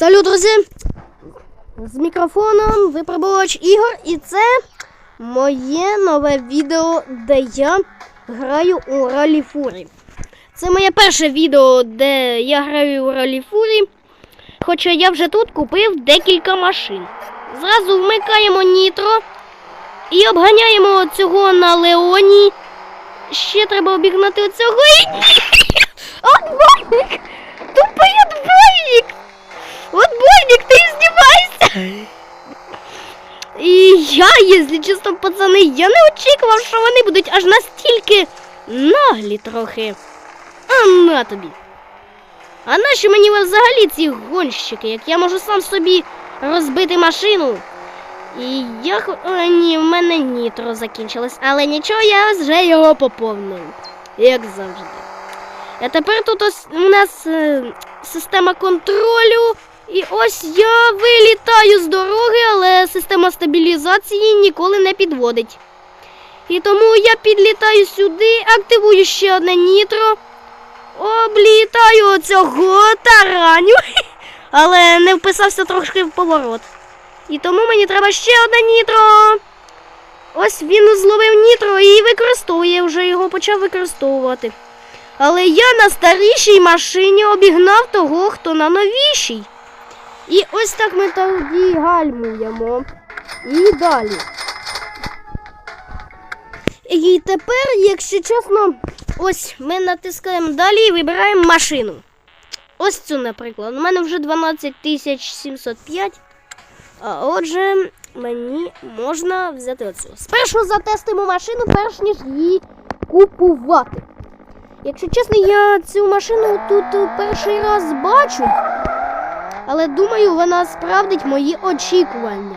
Салют, друзі! З мікрофоном випробувач Ігор, і це моє нове відео, де я граю у Ралі Фурі. Це моє перше відео, де я граю у Ралі Фурі. Хоча я вже тут купив декілька машин. Зразу вмикаємо нітро і обганяємо цього на Леоні. Ще треба обігнати оцього. Отбойник! Тупий отбойник! Отбойник, ты издеваешься? І я, якщо чесно, пацани, я не очікував, що вони будуть аж настільки наглі трохи. А на тобі. А нащо мені взагалі ці гонщики, як я можу сам собі розбити машину? І я О, ні, в мене нітро закінчилось, але нічого, я вже його поповнив. Як завжди. А тепер тут ось у нас е, система контролю. І ось я вилітаю з дороги, але система стабілізації ніколи не підводить. І тому я підлітаю сюди, активую ще одне нітро, облітаю цього тараню, але не вписався трошки в поворот. І тому мені треба ще одне нітро. Ось він зловив нітро і використовує, вже його почав використовувати. Але я на старішій машині обігнав того, хто на новішій. І ось так ми тоді гальмуємо. І далі. І тепер, якщо чесно, ось ми натискаємо далі і вибираємо машину. Ось цю, наприклад. У мене вже 12705. А отже, мені можна взяти оцю. Спершу затестимо машину, перш ніж її купувати. Якщо чесно, я цю машину тут перший раз бачу. Але думаю, вона справдить мої очікування,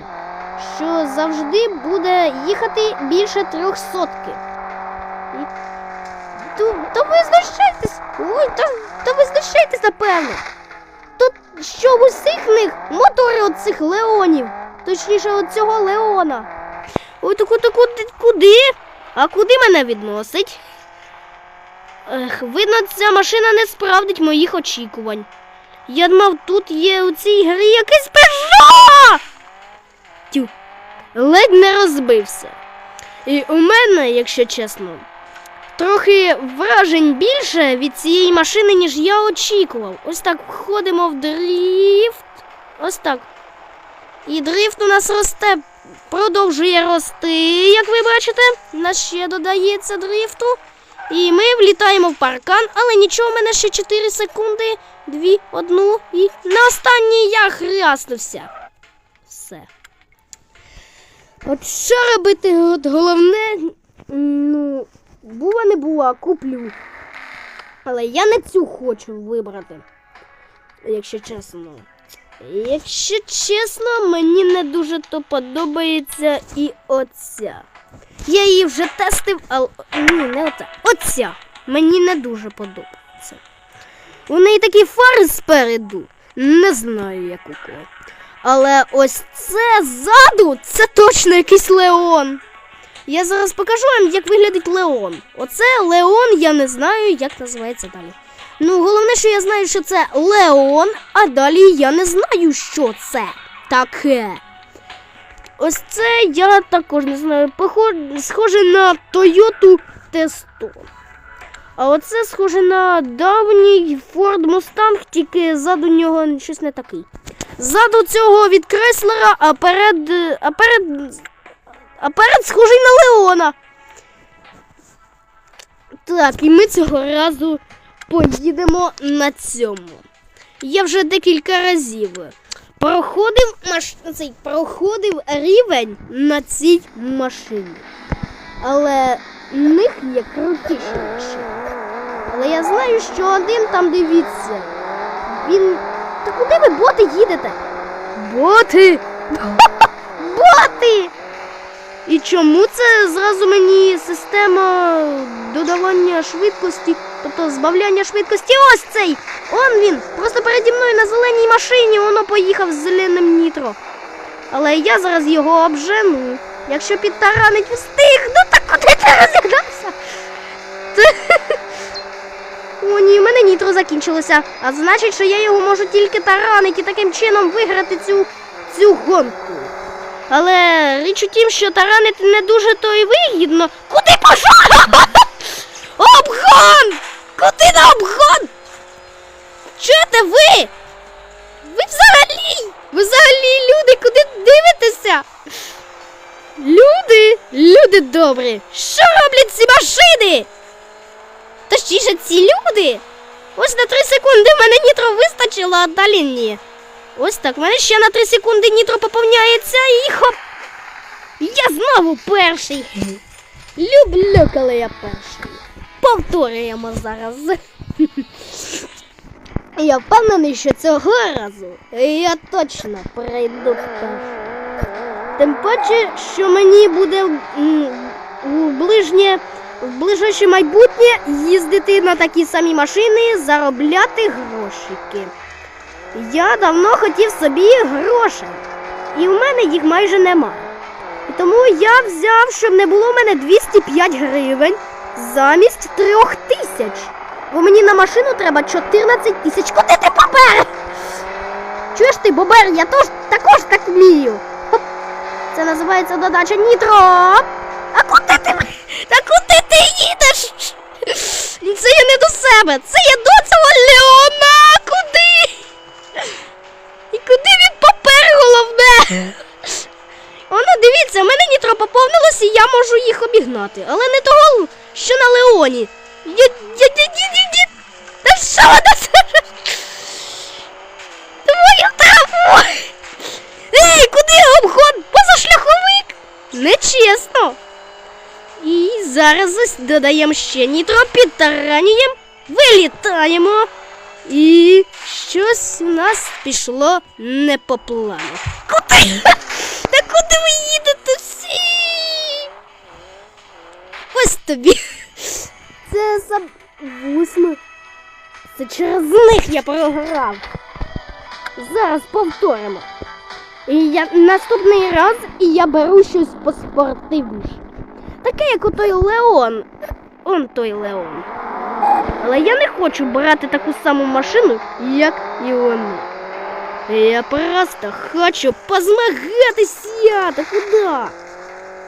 що завжди буде їхати більше трьохсотки. І... То, то ви знущаєтесь? Ой, то ви знущаєтесь, напевно. Тут що в усіх них мотори оцих леонів, точніше, оцього леона. Ой, куди, куди, куди? А куди мене відносить? Ех, видно, ця машина не справдить моїх очікувань. Я думав, тут є у цій грі якийсь пежо. Тю, ледь не розбився. І у мене, якщо чесно, трохи вражень більше від цієї машини, ніж я очікував. Ось так входимо в дріфт. Ось так. І дріфт у нас росте, продовжує рости, як ви бачите. Нас ще додається дріфту. І ми влітаємо в паркан, але нічого, у мене ще 4 секунди, дві, одну і на останній я хряснувся. Все. От що робити, от головне, ну, була не була, куплю. Але я не цю хочу вибрати. Якщо чесно. Якщо чесно, мені не дуже то подобається і оця. Я її вже тестив, але ні, не оця. Оця. Мені не дуже подобається. У неї такі фари спереду. Не знаю, як у кого. Але ось це ззаду, це точно якийсь Леон. Я зараз покажу вам, як виглядить Леон. Оце Леон, я не знаю, як називається далі. Ну, головне, що я знаю, що це Леон, а далі я не знаю, що це таке. Ось це я також не знаю. Похож, схоже на Toyota Testo. А оце схоже на давній Ford Mustang, тільки ззаду нього щось не такий. Ззаду цього від Креслера, а перед. А перед. А перед схожий на Леона. Так, і ми цього разу поїдемо на цьому. Я вже декілька разів проходив маш... цей, проходив рівень на цій машині. Але в них є крутіші машини. Але я знаю, що один там дивіться. Він. Та куди ви боти їдете? Боти! Боти! І чому це зразу мені система додавання швидкості, тобто збавляння швидкості? Ось цей! Он він! Просто переді мною на зеленій машині воно поїхав з зеленим нітро. Але я зараз його обжену. Якщо підтаранить встиг, куди ти розігнався? Ти- О, ні, в мене нітро закінчилося. А значить, що я його можу тільки таранити і таким чином виграти цю, цю гонку. Але річ у тім, що таранити не дуже то і вигідно. Куди пішов? Обгон! Куди на обгон? Чуєте ви? Ви взагалі? Ви взагалі люди, куди дивитеся? Люди, люди добрі, що роблять ці машини? Точніше, ці люди. Ось на 3 секунди в мене нітро вистачило, а далі ні. Ось так, в мене ще на 3 секунди нітро поповняється і хоп. Я знову перший. Люблю, коли я перший. Повторюємо зараз. Я впевнений, що цього разу я точно пройду перший. Тим паче, що мені буде у ближнє, в ближайше майбутнє їздити на такі самі машини, заробляти грошики. Я давно хотів собі грошей, і в мене їх майже немає. Тому я взяв, щоб не було в мене 205 гривень замість трьох тисяч. Бо мені на машину треба 14 тисяч. Куди ти папер? Чуєш ти, бобер, я тож, також так вмію. Це називається додача нітро. А куди ти? Та куди ти їдеш? Це я не до себе. Це я до цього Леона. Куди? І куди він попер головне? Воно дивіться, в мене нітро поповнилося, і я можу їх обігнати. Але не того, що на Леоні. Та що це? Нечесно. І зараз додаємо ще нітро, підтаранюємо, вилітаємо. І щось у нас пішло не по плану. Куди? Та куди ви їдете всі? Ось тобі. Це за восьми. Це через них я програв. Зараз повторимо. І я наступний раз і я беру щось поспортивніше. Таке, як у той Леон. Он той Леон. Але я не хочу брати таку саму машину, як і вони. Я просто хочу позмагатися. Та куди?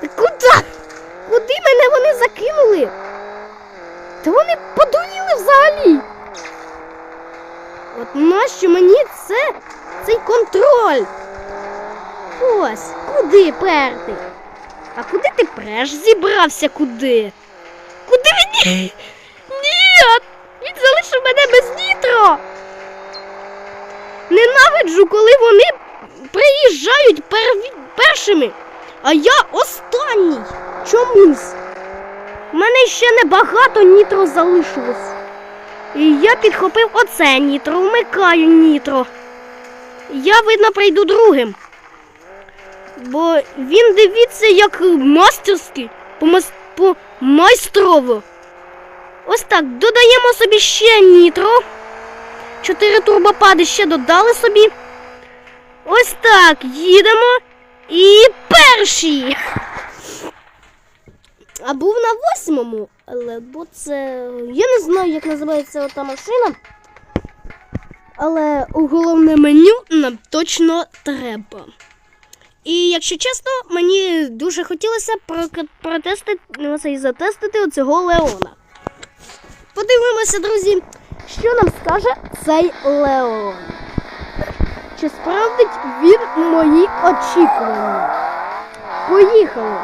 Та куди? Куди мене вони закинули? Та вони подуріли взагалі. От нащо мені це цей контроль? Ось, куди перти? А куди ти преш зібрався куди? Куди він? Ні! Він залишив мене без нітро! Ненавиджу, коли вони приїжджають пер... першими, а я останній. Чомусь. У мене ще небагато нітро залишилось. І я підхопив оце нітро, вмикаю нітро. Я, видно, прийду другим. Бо він дивіться, як мастерський, по майстрово. Ось так, додаємо собі ще нітро. Чотири турбопади ще додали собі. Ось так, їдемо. І перші. А був на восьмому, але бо це. Я не знаю, як називається ота машина. Але у головне меню нам точно треба. І якщо чесно, мені дуже хотілося протестити ну, і затестити оцього Леона. Подивимося, друзі, що нам скаже цей Леон. Чи справдить він мої очікування? Поїхали!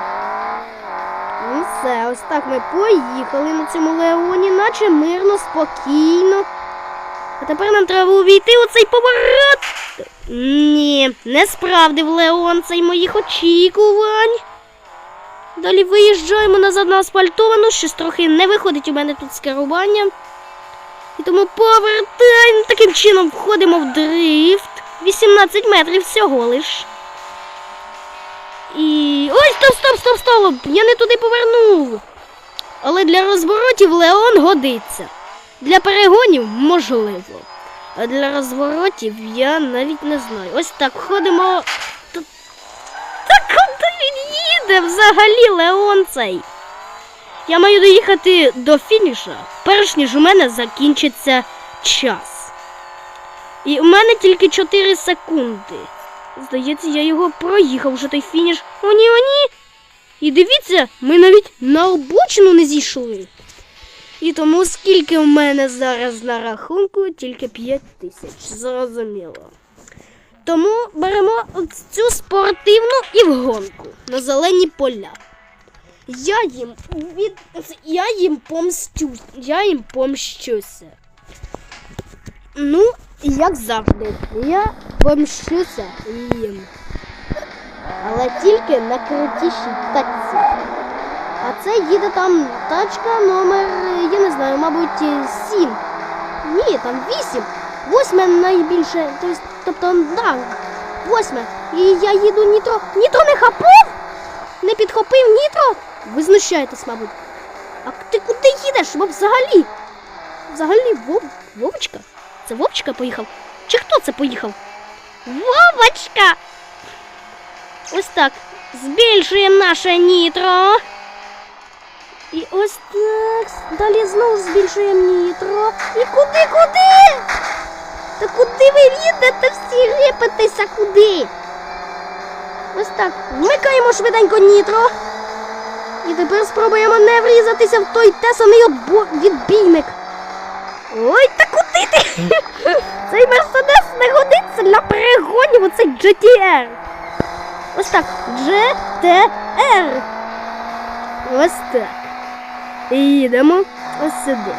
Ну все, ось так ми поїхали на цьому Леоні, наче мирно, спокійно. А тепер нам треба увійти у цей поворот. Ні, не справдив Леон цей моїх очікувань. Далі виїжджаємо назад на асфальтовану, щось трохи не виходить у мене тут з керування. І тому повертаємо. Таким чином входимо в дрифт. 18 метрів всього лиш. І. Ой, стоп, стоп, стоп, стоп! Я не туди повернув. Але для розворотів Леон годиться. Для перегонів можливо. А для розворотів я навіть не знаю. Ось так ходимо. Та, та куди він їде взагалі Леон цей? Я маю доїхати до фініша, перш ніж у мене закінчиться час. І у мене тільки 4 секунди. Здається, я його проїхав вже той фініш. О, ні, о, ні. І дивіться, ми навіть на обочину не зійшли. І тому скільки в мене зараз на рахунку, тільки 5 тисяч. Зрозуміло. Тому беремо цю спортивну і вгонку на зелені поля. Я їм від я їм помстюсь. Я їм помщуся. Ну, як завжди, я помщуся їм. Але тільки на крутішій тачці. А це їде там тачка номер, я не знаю, мабуть, сім. Ні, там вісім. Восьме найбільше. Тобто, да, восьме. І я їду нітро. Нітро не хапав? Не підхопив нітро? Ви знущаєтесь, мабуть. А ти куди їдеш? Бо взагалі? Взагалі, Вов... Вовочка? Це Вовчика поїхав? Чи хто це поїхав? Вовочка! Ось так. Збільшуємо наше нітро. І ось так. Далі знову збільшуємо нітро. І куди, куди? Та куди ви їдете всі рипитеся куди? Ось так. Вмикаємо швиденько нітро. І тепер спробуємо не врізатися в той те самий відбійник. Ой, та куди ти? Цей мерседес не годиться для перегонів оцей GTR. Ось так. GTR. Ось так. І їдемо ось сюди.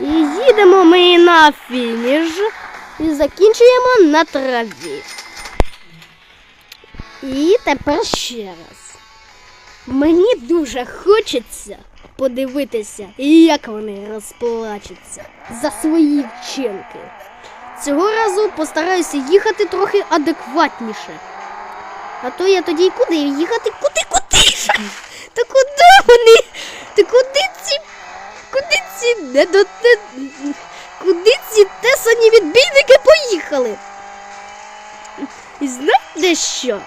І їдемо ми на фініш і закінчуємо на траві. І тепер ще раз. Мені дуже хочеться подивитися, як вони розплачуться за свої вчинки. Цього разу постараюся їхати трохи адекватніше. А то я тоді й куди їхати? Куди, куди? Та куди вони? Та куди ці. Куди ці не до те- Куди ці тесані відбійники поїхали? І знаєте що,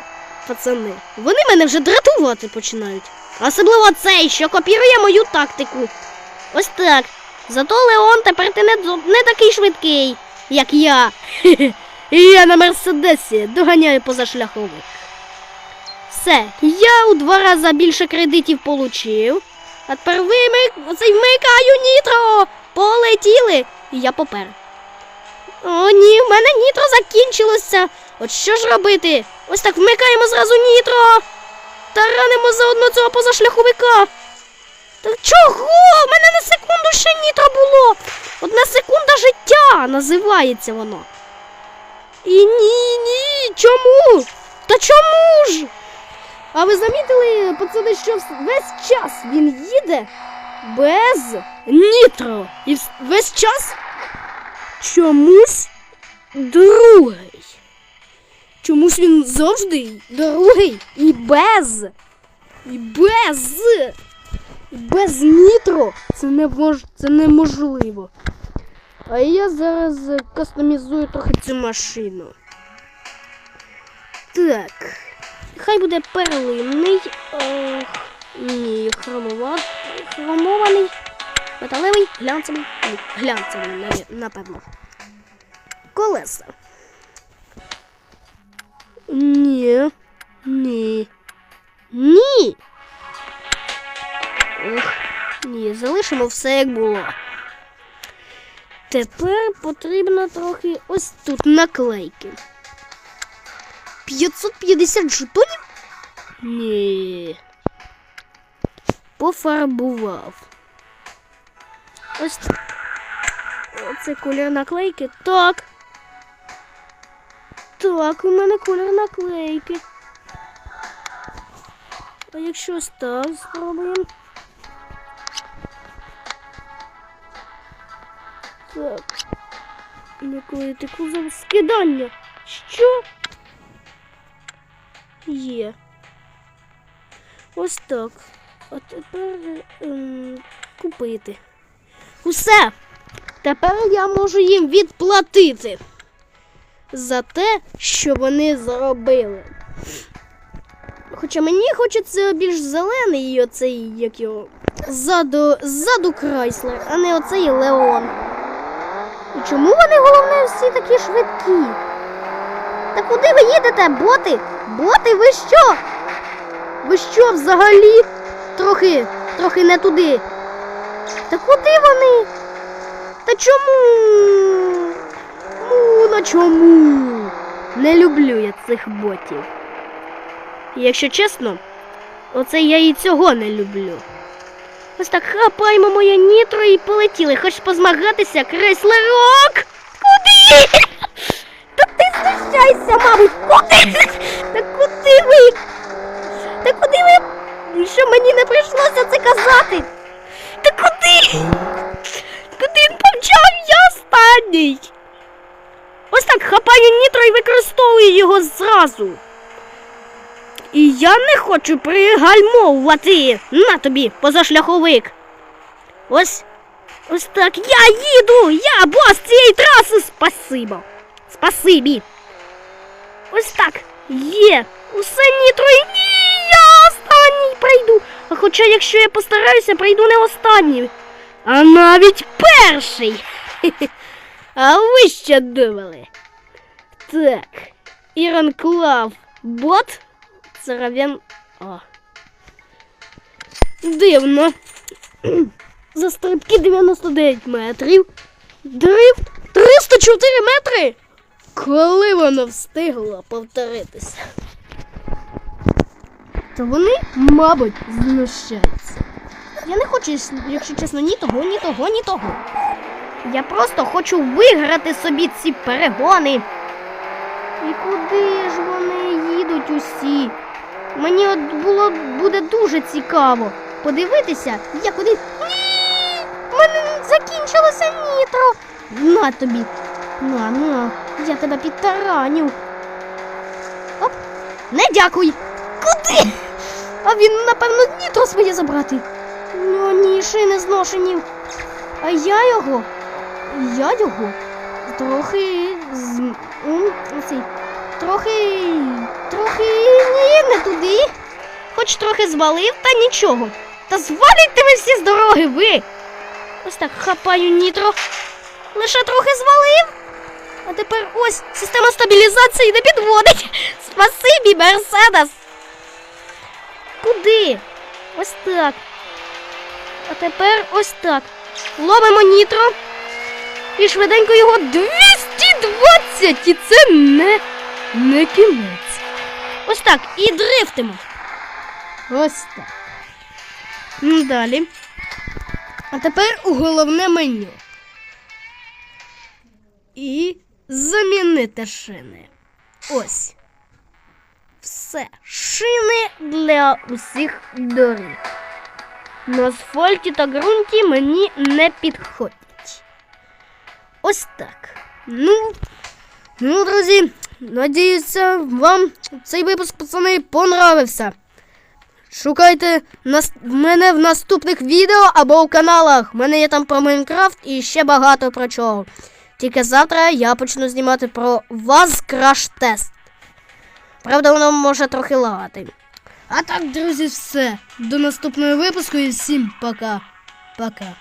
пацани? Вони мене вже дратувати починають. Особливо цей, що копірує мою тактику. Ось так. Зато Леон тепер ти не, не такий швидкий, як я. І я на мерседесі доганяю позашляховик. Все, я у два рази більше кредитів получив. А тепер вмикаю нітро! Полетіли! І я попер. О, ні, в мене нітро закінчилося. От що ж робити? Ось так вмикаємо зразу нітро. Та ранимо заодно цього позашляховика. Та чого? У мене на секунду ще нітро було. Одна секунда життя називається воно. І ні, ні, чому? Та чому ж? А ви замітили, пацани, що весь час він їде без нітро. І весь час чомусь другий. Чомусь він завжди другий і без. І без. І без нітро. Це не мож... це неможливо. А я зараз е, кастомізую трохи цю машину. Так. Хай буде перлинний. Ох, ні, хромова... хромований. Металевий, глянцевий. Глянцевий, напевно. Колеса. Ні. Ні. Ні. Ох, ні, залишимо все як було. Тепер потрібно трохи ось тут наклейки. 550 жетонів? Ні. Пофарбував. Ось. Оце колір наклейки. Так. Так, у мене колір наклейки. А якщо ось так спробуємо. Так. Наклеїти кузов скидання. Що? Є. Ось так. А тепер ем, купити. Усе. Тепер я можу їм відплатити за те, що вони заробили. Хоча мені хочеться більш зелений і оцей, як його. ззаду, ззаду Крайслер, а не оцей Леон. І чому вони головне всі такі швидкі? Та куди ви їдете, боти? Боти, ви що? Ви що взагалі? Трохи, трохи не туди. Та куди вони? Та чому? Ну, на чому? Не люблю я цих ботів. Якщо чесно, оце я і цього не люблю. Ось так хапаємо моє нітро і полетіли. Хочеш позмагатися, креслерок? Куди? Та мабуть, куди? Та куди ви? Та куди ви? Що мені не прийшлося це казати? Та куди? Куди він помчав? Я останній. Ось так хапаю нітро і використовую його зразу. І я не хочу пригальмовувати. На тобі, позашляховик. Ось. Ось так. Я їду! Я бос цієї траси! Спасибо. Спасибі. Ось так. Є. Усе нітро ні, я останній прийду. А хоча, якщо я постараюся, прийду не останній, а навіть перший. А ви що думали? Так. Іранклав. Бот. Заравен. О. Дивно. За стрибки 99 метрів. Дрифт 304 метри. Коли воно встигло повторитися? То вони, мабуть, знущаються. Я не хочу, якщо чесно, ні того, ні того, ні того. Я просто хочу виграти собі ці перегони. І куди ж вони їдуть усі? Мені от було буде дуже цікаво подивитися, як куди. Ні! В мене закінчилося нітро. На тобі. На, на, я тебе підтараню. Оп, не дякуй. Куди? А він, напевно, нітро своє забрати. Ну ні, шини зношені. А я його. Я його трохи з трохи. трохи ні, не туди. Хоч трохи звалив, та нічого. Та звалюйте ви всі з дороги, ви. Ось так хапаю нітро. Лише трохи звалив. А тепер ось система стабілізації не підводить. Спасибі, Мерседес. Куди? Ось так. А тепер ось так. Ловимо нітро. І швиденько його 220! І це не, не кінець. Ось так. І дрифтимо. Ось так. Ну, Далі. А тепер у головне меню. І замінити шини. Ось. Все. Шини для усіх доріг. На асфальті та ґрунті мені не підходять. Ось так. Ну, ну, друзі, надіюся, вам цей випуск, пацани, понравився. Шукайте нас... мене в наступних відео або в каналах. У мене є там про Майнкрафт і ще багато про чого. Тільки завтра я почну знімати про вас краш-тест. Правда, воно може трохи лагати. А так, друзі, все. До наступного випуску і всім пока. Пока.